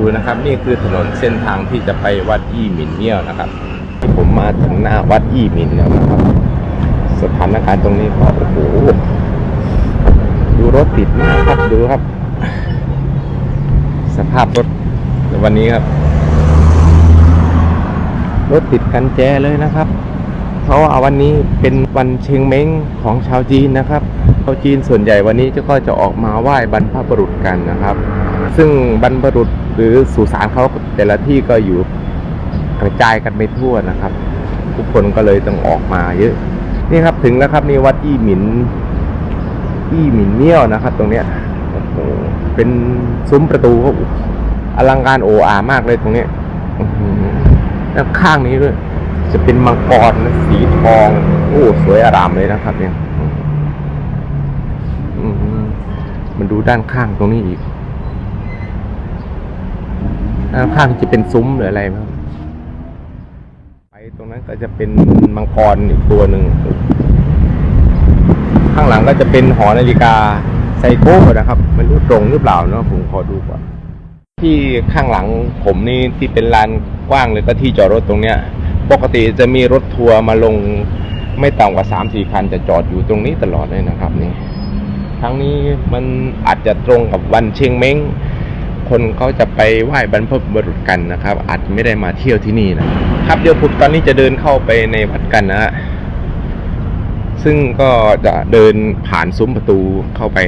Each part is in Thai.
ดูนะครับ นี่คือถนนเส้นทางที่จะไปวัดยี่หมินเมี่ยวนะครับผมมาถึงหน้าวัดยี่หมินแล้วนะครับ สถานการณ์ตรงนี้ก็โอ้โหดูรถติดมากครับดูครับ สภาพรถวันนี้ครับ รถติดกันแจเลยนะครับ เพราะว่าวันนี้เป็นวันเชงเม้งของชาวจีนนะครับชาวจีนส่วนใหญ่วันนี้จะก็จะออกมาไหว้บรรพบุรุษกันนะครับ ซึ่งบรรพบุรุษ รือสุสานเขาแต่ละที่ก็อยู่กระจายกันไปทั่วนะครับ ทุกคนก็เลยต้องออกมาเยอะ นี่ครับถึงแล้วครับนี่วัดอี้หมินอี้หมินเมี่ยวนะครับ ตรงเนี้ยโอ้โหเป็นซุ้มประตูก็อลังการโออามากเลยตรงเนี้ยอื้อหือแล้วข้างนี้ด้วยจะเป็นมังกรสีทอง โอ้สวยอารามเลยนะครับเนี่ยมมันดูด้านข้างตรงนี้อีก ด้านข้างจะเป็นซุ้มหรืออะไรครับไปตรงนั้นก็จะเป็นมังกรอีกตัวหนึ่ง ข้างหลังก็จะเป็นหอนาฬิกาไซโก้นะครับไม่รู้ตรงหรือเปล่าเนาะผมขอดูก่อนที่ข้างหลังผมนี่ที่เป็นลานกว้างเลยก็ที่จอดรถตรงเนี้ย ปกติจะมีรถทัวร์มาลงไม่ต่ำกว่าสามสี่คันจะจอดอยู่ตรงนี้ตลอดเลยนะครับนี่ครั้งนี้มันอาจจะตรงกับวันเชียงเม้ง คนเขาจะไปไหว้บรรพบุรุษกันนะครับ อาจไม่ได้มาเที่ยวที่นี่นะครับเดี๋ยวผมตอนนี้จะเดินเข้าไปในวัดกันนะฮะซึ่งก็จะเดินผ่านซุ้มประตูเข้าไป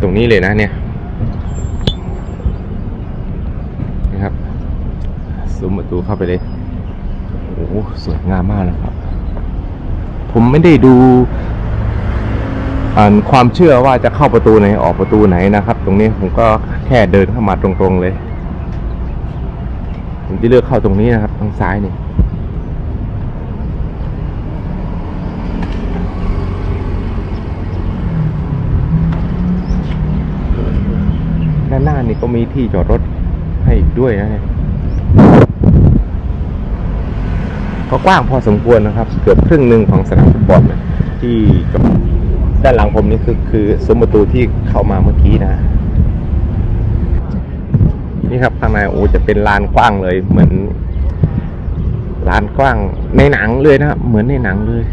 ตรงนี้เลยนะเนี่ยนะครับซุ้มประตูเข้าไปเลยโอ้สวยงามมากนะครับ ผมไม่ได้ดู ความเชื่อว่าจะเข้าประตูไหนออกประตูไหนนะครับ ตรงนี้ผมก็แค่เดินเข้ามาตรงๆเลย ผมจะเลือกเข้าตรงนี้นะครับ ทางซ้ายนี่ด้านหน้านี่ก็มีที่จอดรถให้อีกด้วยนะก็กว้างพอสมควรนะครับ เกือบครึ่งหนึ่งของสนามฟุตบอลนะที่กับ ด้านหลังผมนี่คือคือซุ้มประตูที่เข้ามาเมื่อกี้นะ นี่ครับข้างในโอ้จะเป็นลานกว้างเลย เหมือนลานกว้างในหนังเลยนะครับเหมือนในหนังเลย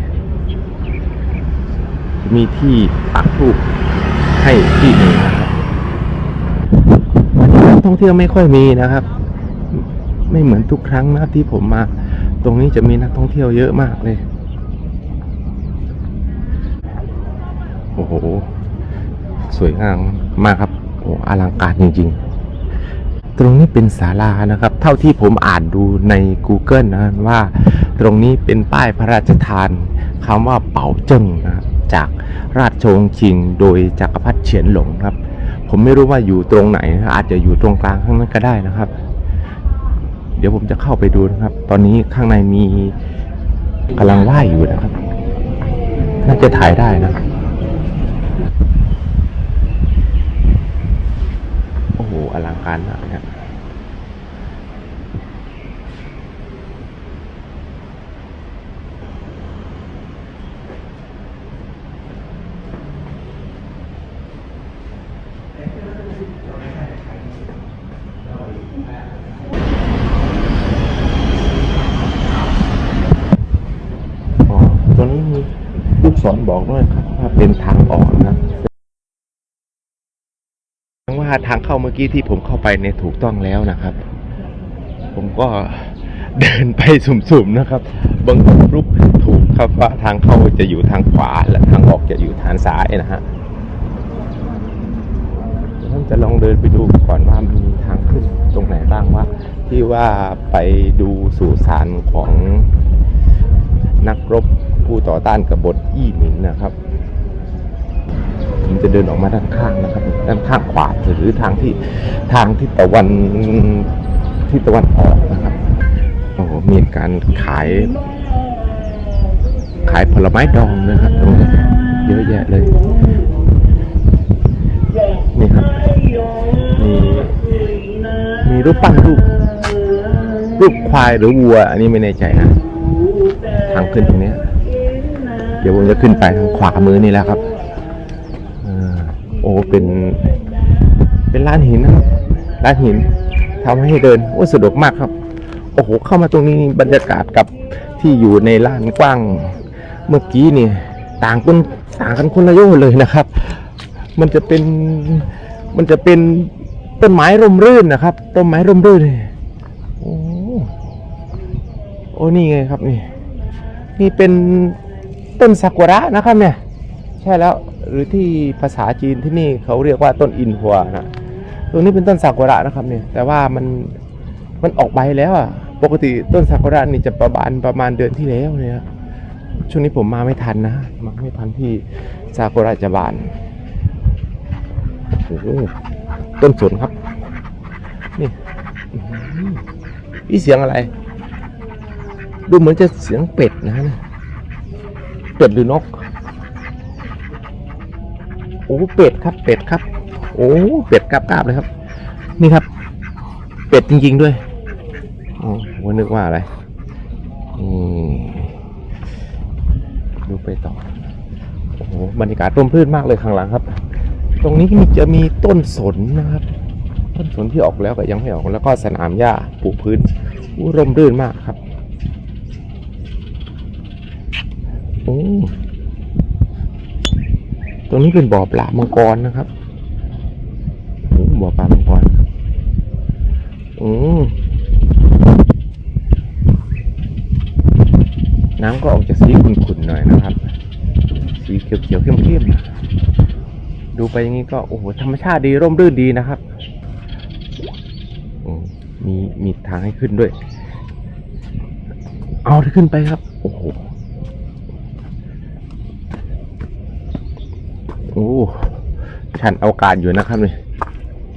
มีที่ปักทูปให้ที่หนึ่งนะครับนนี้นักท่องเที่ยวไม่ค่อยมีนะครับ ไม่เหมือนทุกครั้งนะที่ผมมา ตรงนี้จะมีนักท่องเที่ยวเยอะมากเลย โอ้โห สวยงามมากครับ โอ้อลังการจริง ๆ ตรงนี้เป็นศาลานะครับ เท่าที่ผมอ่านดูใน Google นะว่า ตรงนี้เป็นป้ายพระราชทานคำว่าเป่าเจิ้งนะจากราชวงศ์ชิงโดยจักรพรรดิเฉียนหลงครับ ผมไม่รู้ว่าอยู่ตรงไหน อาจจะอยู่ตรงกลางข้างนั้นก็ได้นะครับ เดี๋ยวผมจะเข้าไปดูนะครับ ตอนนี้ข้างในมีกำลังไหว้อยู่นะครับ น่าจะถ่ายได้นะ โอ้โห อลัง การมากเลยครับอ๋อตรงนี้มีลูกศรบอกด้วยครับว่าเป็นทางออกนะครับ แสดง ว่าทางเข้าเมื่อกี้ที่ผมเข้าไปเนี่ยถูกต้องแล้วนะครับ ผมก็เดินไปสุ่มๆนะครับบางรูปถูกครับว่าทางเข้าจะอยู่ทางขวาและทางออกจะอยู่ทางซ้ายนะฮะผมจะลองเดินไปดูก่อนว่ามีทางขึ้นตรงไหนบ้างว่า ที่ว่าไปดูสู่สารของนักรบผู้ต่อต้านกบฏอี้หมินนะครับ ผมจะเดินออกมาด้านข้างนะครับ ด้านข้างขวาหรือทางที่ทางที่ตะวันที่ตะวันออกนะครับโอ้โหมีการขาย ขายผลไม้ดองนะครับตรงนี้เยอะแยะเลย นี่ครับมีมีรูปปั้นรูปรูปควายหรือวัว อันนี้ไม่แน่ใจนะ ทางขึ้นตรงนี้ เดี๋ยวผมจะขึ้นไปทางขวามือนี่แหละครับ โอ้เป็นเป็นร้านหินนะครับร้านหินทำให้เดินโอ้สะดวกมากครับ โอ้โหเข้ามาตรงนี้บรรยากาศกับที่อยู่ในลานกว้าง เมื่อกี้นี่ต่างกันต่างกันคนละโยชเลยนะครับ มันจะเป็นมันจะเป็นต้นไม้ร่มรื่นนะครับต้นไม้ร่มรื่นโอ้โอ้นี่ไงครับนี่ นี่เป็นต้นซากุระนะครับเนี่ย ใช่แล้ว หรือที่ภาษาจีนที่นี่เขาเรียกว่าต้นอินหัวนะตรงนี้เป็นต้นซากุระนะครับเนี่ยแต่ว่ามันมันออกใบแล้วอะปกติต้นซากุระนี่จะประมาณประมาณเดือนที่แล้วเนี่ยช่วงนี้ผมมาไม่ทันนะมาไม่ทันที่ซากุระจะบานโอ้โหต้นสนครับ นี่นี่เสียงอะไร ดูเหมือนจะเสียงเป็ดนะเป็ดหรือนก โอ้เป็ดครับเป็ดครับ โอ้เป็ดกราบๆเลยครับ นี่ครับ เป็ดจริง ๆด้วยโอ้ว่านึกว่าอะไรนี่ดูไปต่อโอ้โหบรรยากาศร่มรื่นมากเลยข้างหลังครับ ตรงนี้มีจะมีต้นสนนะครับ ต้นสนที่ออกแล้วก็ยังไม่ออกแล้วก็สนามหญ้าปูพื้นร่มรื่นมากครับ โอ้ รงนี้เป็นบ่อปลามังกรนะครับบ่อปลามังกรอืมน้ำก็ออกจากสีขุ่นๆหน่อยนะครับ สีเขียวๆเข้มๆดูไปอย่างนี้ก็โอ้โหธรรมชาติดีร่มรื่นดีนะครับมมีมีทางให้ขึ้นด้วย เอาที่ขึ้นไปครับ ชันเอาการอยู่นะครับเนี่ย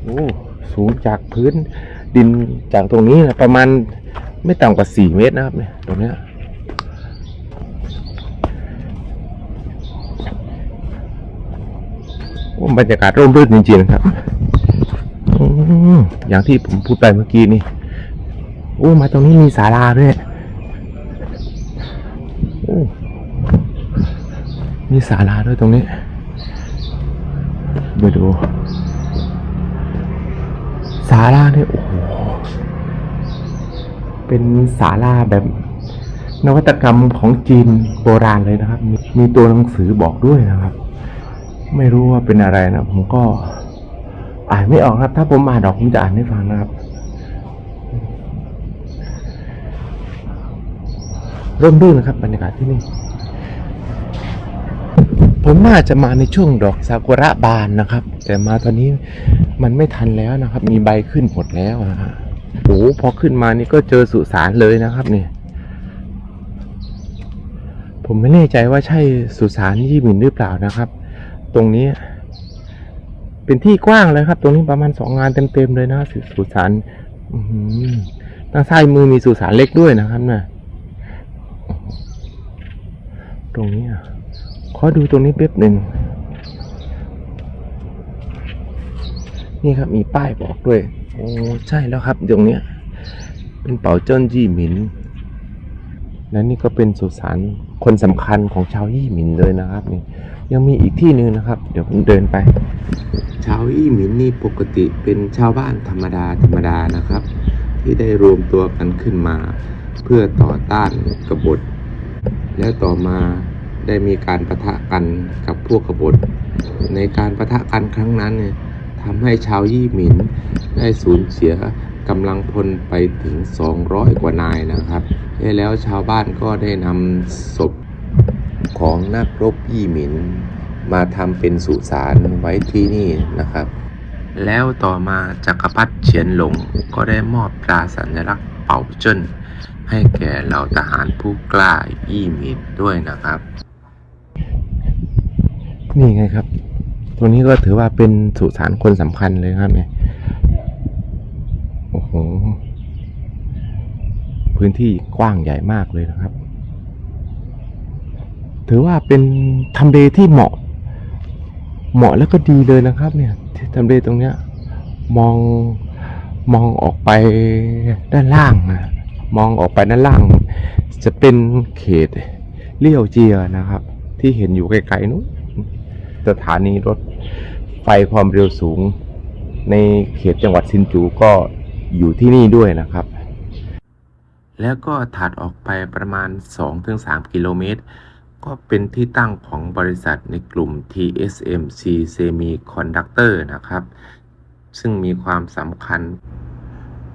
โอ้สูงจากพื้นดินจากตรงนี้นะประมาณไม่ต่ำกว่าสี่เมตรนะครับเนี่ยตรงเนี้ยบรรยากาศร่มรื่นจริงๆครับออย่างที่ผมพูดไปเมื่อกี้นี่โอ้มาตรงนี้มีศาลาด้วยโอ้มีศาลาด้วยตรงนี้ ไปดูศาลาเนี่ยโอ้โหเป็นศาลาแบบนวัตกรรมของจีนโบราณเลยนะครับมีมีตัวหนังสือบอกด้วยนะครับ ไม่รู้ว่าเป็นอะไรนะ ผมก็อ่านไม่ออกครับ ถ้าผมอ่านออกผมจะอ่านให้ฟังนะครับ ร่มรื่นนะครับบรรยากาศที่นี่ ผมน่าจะมาในช่วงดอกซากุระบานนะครับ แต่มาตอนนี้มันไม่ทันแล้วนะครับ มีใบขึ้นหมดแล้วนะฮะโอ้พอขึ้นมานี่ก็เจอสุสานเลยนะครับเนี่ยผมไม่แน่ใจว่าใช่สุสานยี่หมินหรือเปล่านะครับ ตรงนี้ เป็นที่กว้างเลยครับ ตรงนี้ประมาณสองงานเต็มๆเลยนะสุสานอื้อหือทางซ้ายมือมีสุสานเล็กด้วยนะครับนะตรงนี้อะ ขอดูตรงนี้แป๊บหนึ่ง นี่ครับมีป้ายบอกด้วย โอ้ใช่แล้วครับตรงเนี้ย เป็นเป่าเจิ้นยี่หมิน และนี่ก็เป็นสุสานคนสำคัญของชาวยี่หมินเลยนะครับนี่ยังมีอีกที่หนึ่งนะครับ เดี๋ยวผมเดินไป ชาวอี้หมินนี่ปกติเป็นชาวบ้านธรรมดาธรรมดานะครับ ที่ได้รวมตัวกันขึ้นมา เพื่อต่อต้านกบฏ แล้วต่อมา ได้มีการประทะกันกับพวกกบฏ ในการประทะกันครั้งนั้นเนี่ยทำให้ชาวยี่หมินได้สูญเสียกำลังพลไปถึง 200 กว่านายนะครับและแล้วชาวบ้านก็ได้นำศพของนักรบยี่หมิน มาทำเป็นสุสานไว้ที่นี่นะครับ แล้วต่อมาจักรพรรดิเฉียนหลงก็ได้มอบตราสัญลักษณ์เป่าเจิ้นให้แก่เหล่าทหารผู้กล้ายี่หมินด้วยนะครับ นี่ไงครับ ตรงนี้ก็ถือว่าเป็นสุสานคนสำคัญเลยครับเนี่ยโอ้โห พื้นที่กว้างใหญ่มากเลยนะครับ ถือว่าเป็นทำเลที่เหมาะ เหมาะแล้วก็ดีเลยนะครับ เนี่ยที่ทำเลตรงเนี้ย มองมองออกไปด้านล่างนะมองออกไปด้านล่าง จะเป็นเขตเลี่ยวเจียนะครับ ที่เห็นอยู่ไกลๆนู้น สถานีรถไฟความเร็วสูง ในเขตจังหวัดซินจูก็อยู่ที่นี่ด้วยนะครับ แล้วก็ถัดออกไปประมาณ 2-3 กิโลเมตร ก็เป็นที่ตั้งของบริษัทในกลุ่ม TSMC Semiconductor นะครับ ซึ่งมีความสำคัญ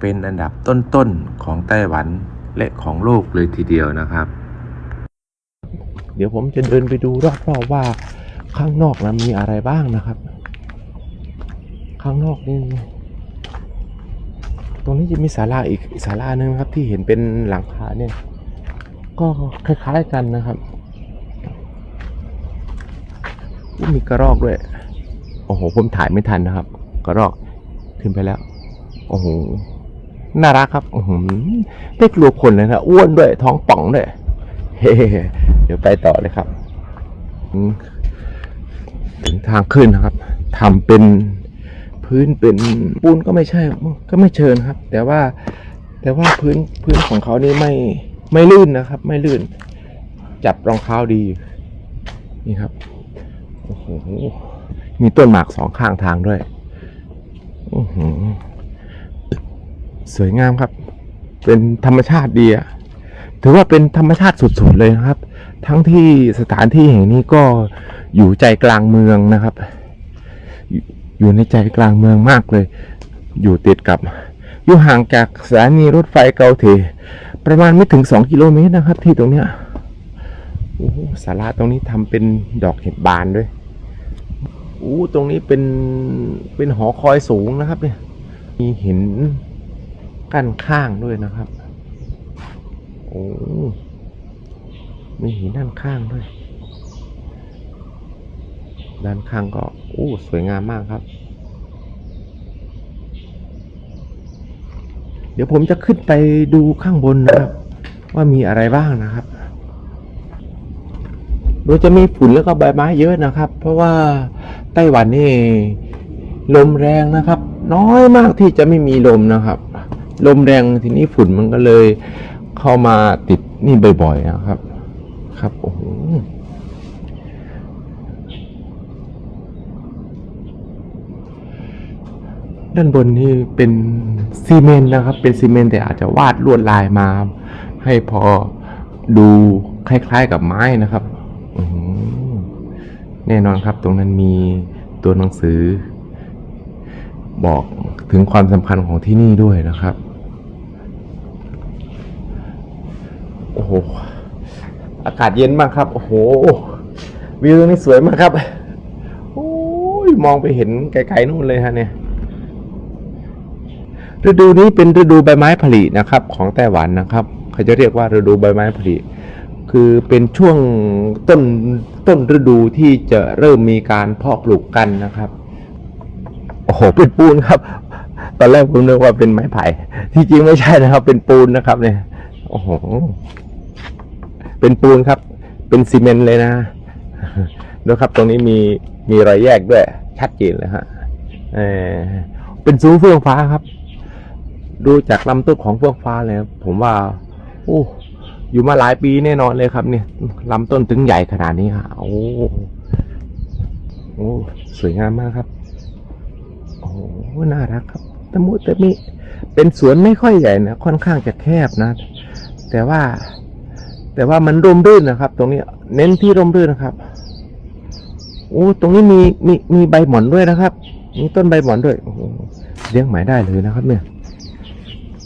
เป็นอันดับต้นๆของไต้หวันและของโลกเลยทีเดียวนะครับ เดี๋ยวผมจะเดินไปดูรอบๆว่า ข้างนอกนะมีอะไรบ้างนะครับ ข้างนอกนี่ตรงนี้จะมีศาลาอีกศาลาหนึ่งครับ ที่เห็นเป็นหลังคาเนี่ย ก็คล้ายๆกันนะครับมีกระรอกด้วย โอ้โห ผมถ่ายไม่ทันนะครับ กระรอกขึ้นไปแล้ว โอ้โห น่ารักครับอือหือได้กลัวคนเลยนะอ้วนด้วย ท้องป่องด้วย เฮ้เดี๋ยวไปต่อเลยครับอืม ถึงทางขึ้นนะครับทำเป็นพื้นเป็นปูนก็ไม่ใช่ ก็ไม่เชิญครับ แต่ว่าแต่ว่าพื้นพื้นของเขานี่ไม่ไม่ลื่นนะครับ ไม่ลื่น จับรองเท้าดี นี่ครับโอ้โหมีต้นหมากสองข้างทางด้วยอื้อหือสวยงามครับ เป็นธรรมชาติดีอะถือว่าเป็นธรรมชาติสุดๆเลยนะครับ ทั้งที่สถานที่แห่งนี้ก็อยู่ใจกลางเมืองนะครับอยู่อยู่ในใจกลางเมืองมากเลย อยู่ติดกับ อยู่ห่างจากสถานีรถไฟเกาเทประมาณไม่ถึง 2 กิโลเมตรนะครับ ที่ตรงเนี้ยโอ้โหศาลาตรงนี้ทำเป็นดอกเห็ดบานด้วยโอ้ตรงนี้เป็นเป็นหอคอยสูงนะครับ เนี่ย มีหินกั้นข้างด้วยนะครับโอ้ มีหินด้านข้างด้วย ด้านข้างก็โอ้สวยงามมากครับ เดี๋ยวผมจะขึ้นไปดูข้างบนนะครับ ว่ามีอะไรบ้างนะครับ โดยจะมีฝุ่นแล้วก็ใบไม้เยอะนะครับ เพราะว่าไต้หวันนี่ลมแรงนะครับ น้อยมากที่จะไม่มีลมนะครับ ลมแรงทีนี้ฝุ่นมันก็เลยเข้ามาติดนี่บ่อยๆนะครับ ครับโอ้โหด้านบนนี่เป็นซีเมนต์นะครับ เป็นซีเมนต์แต่อาจจะวาดลวดลายมา ให้พอดูคล้ายๆกับไม้นะครับแน่นอนครับตรงนั้นมีตัวหนังสือ บอกถึงความสำคัญของที่นี่ด้วยนะครับ โอ้โห อากาศเย็นมากครับ โอ้โห วิวตรงนี้สวยมากครับโอ้ยมองไปเห็นไกลๆนู่นเลยฮะเนี่ย ฤดูนี้เป็นฤดูใบไม้ผลินะครับ ของไต้หวันนะครับ เขาจะเรียกว่าฤดูใบไม้ผลิคือเป็นช่วงต้นต้นฤดูที่จะเริ่มมีการเพาะปลูกกันนะครับ โอ้โห เป็นปูนครับ ตอนแรกผมนึกว่าเป็นไม้ไผ่ ที่จริงไม่ใช่นะครับ เป็นปูนนะครับเนี่ย โอ้โห เป็นปูนครับ เป็นซีเมนต์เลยนะดูครับ ตรงนี้มีมีรอยแยกด้วย ชัดเจนเลยฮะเออเป็นซูงเฟื่องฟ้าครับ ดูจากลำต้นของเฟื่องฟ้าเลยผมว่า โอ้อยู่มาหลายปีแน่นอนเลยครับ เนี่ยลำต้นถึงใหญ่ขนาดนี้ครับโอ้โอ้สวยงามมากครับ โอ้โหน่ารักครับตะมุตะมิเป็นสวนไม่ค่อยใหญ่นะค่อนข้างจะแคบนะ แต่ว่า แต่ว่ามันร่มรื่นนะครับ ตรงนี้ เน้นที่ร่มรื่นนะครับโอ้ตรงนี้มีมีมีใบหมอนด้วยนะครับมีต้นใบหมอนด้วยโอ้โหเลี้ยงหมายได้เลยนะครับ เนี่ย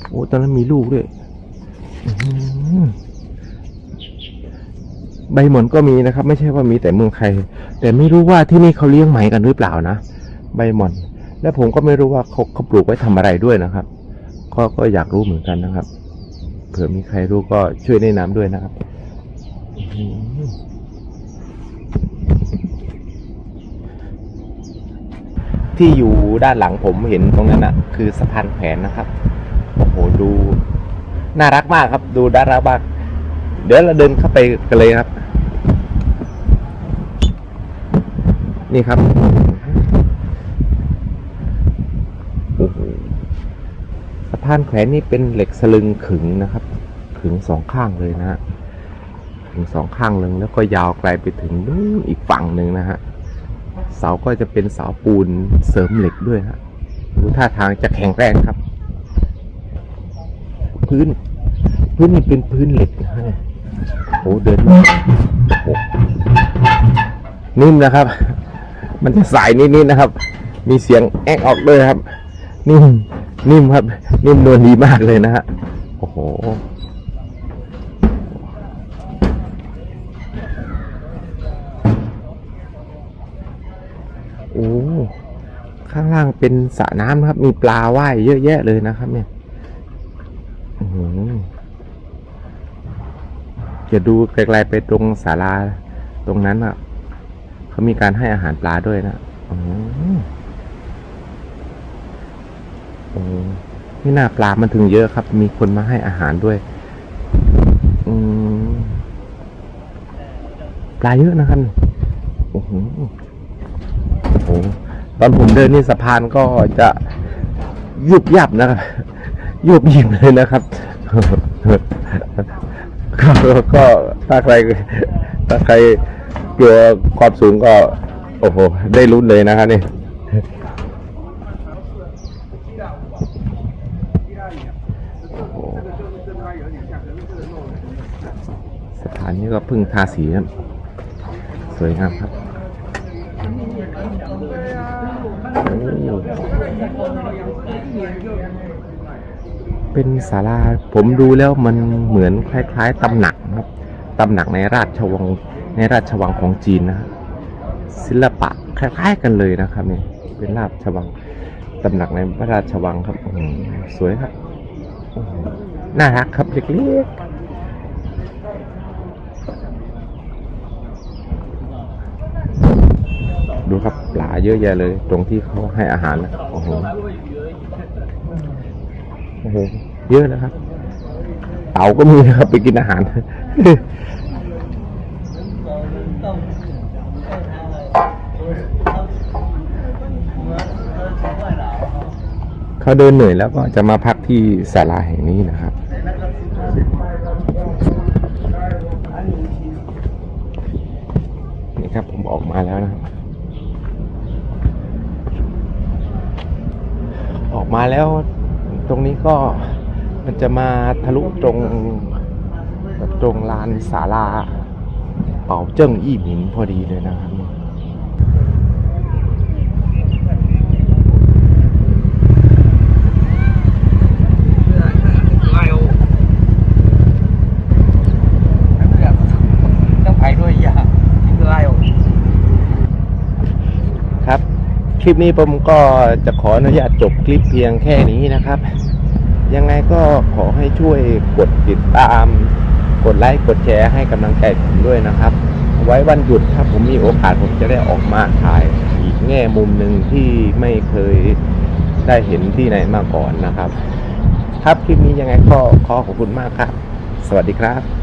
โอ้ตอนนั้นมีลูกด้วยใบหมอนก็มีนะครับ ไม่ใช่ว่ามีแต่เมืองไทยแต่ไม่รู้ว่าที่นี่เขาเลี้ยงไหมกันหรือเปล่านะใบหมอน และผมก็ไม่รู้ว่าเขาเขาปลูกไว้ทำอะไรด้วยนะครับ ก็ก็อยากรู้เหมือนกันนะครับ ผื่อมีใครรู้ก็ช่วยแนะนำด้วยนะครับที่อยู่ด้านหลังผมเห็นตรงนั้นนะคือสะพานแขวนนะครับ โอ้โหดู น่ารักมากครับ ดูน่ารักมากเดี๋ยวเราเดินเข้าไปกันเลยครับ นี่ครับโอ้โหสะ พานแขวนนี่เป็นเหล็กสลึงขึงนะครับ ขึงสองข้างเลยนะฮะขึงสองข้างเลยแล้วก็ยาวไกลไปถึงนู่นอีกฝั่งหนึ่งนะฮะเสาก็จะเป็นเสาปูนเสริมเหล็กด้วยฮะดูท่าทางจะแข็งแรงครับ พื้น พื้นนี่เป็นพื้นเหล็กนะฮะโอ้เดินโอ้นิ่มนะครับ มันจะสายนิดๆนะครับ มีเสียงแอกออกด้วยครับ นิ่มนิ่มครับ นิ่มนวลดีมากเลยนะฮะ โอ้โห โอ้ ข้างล่างเป็นสระน้ำครับ มีปลาว่ายเยอะแยะเลยนะครับ เนี่ยอื้อหือจะดูไกลๆไปตรงศาลาตรงนั้นอะ เขามีการให้อาหารปลาด้วยนะ อืมโอ้นี่น่าปลามันถึงเยอะครับ มีคนมาให้อาหารด้วยอืปลาเยอะนะครับโอ้โหโอ้โหตอนผมเดินนี่สะพานก็จะยุบยับนะครับยุบยิบเลยนะครับก็ก็ถ้าใครถ้าใครกลัวความสูงก็ โอ้โห ได้ลุ้นเลยนะครับนี่ สถานนี้ก็เพึ่งทาสีครับ สวยงามครับเป็นศาลาผมดูแล้วมันเหมือนคล้ายๆตำหนักครับตำหนักในราชวังในราชวังของจีนนะศิลปะคล้ายๆกันเลยนะครับเนี่ยเป็นราชวังตำหนักในพระราชวังครับสวยครับน่ารักครับเล็กๆ ดูครับ ปลาเยอะแยะเลย ตรงที่เขาให้อาหารนะโอ้โหโอ้โหเยอะนะครับ เต่าก็มีนะครับไปกินอาหารเขาเดินเหนื่อยแล้วก็จะมาพักที่ศาลาแห่งนี้นะครับนี่ครับผมออกมาแล้วนะครับ ออกมาแล้วตรงนี้ก็มันจะมาทะลุตรงตรงลานศาลาเป่าเจิ้งอี้หมินพอดีเลยนะครับ ต้องไปด้วยยาที่ไล่ออก ครับ ค ลิปนี้ผมก็จะขออนุญาตจบคลิปเพียงแค่นี้นะครับ ยังไงก็ขอให้ช่วยกดติดตาม กดไลค์กดแชร์ให้กำลังใจผมด้วยนะครับ ไว้วันหยุดถ้าผมมีโอกาสผมจะได้ออกมาถ่ายอีกแง่มุมหนึ่งที่ไม่เคยได้เห็นที่ไหนมาก่อนนะครับ ครับคลิปนี้ยังไงก็ขอขอบคุณมากครับ สวัสดีครับ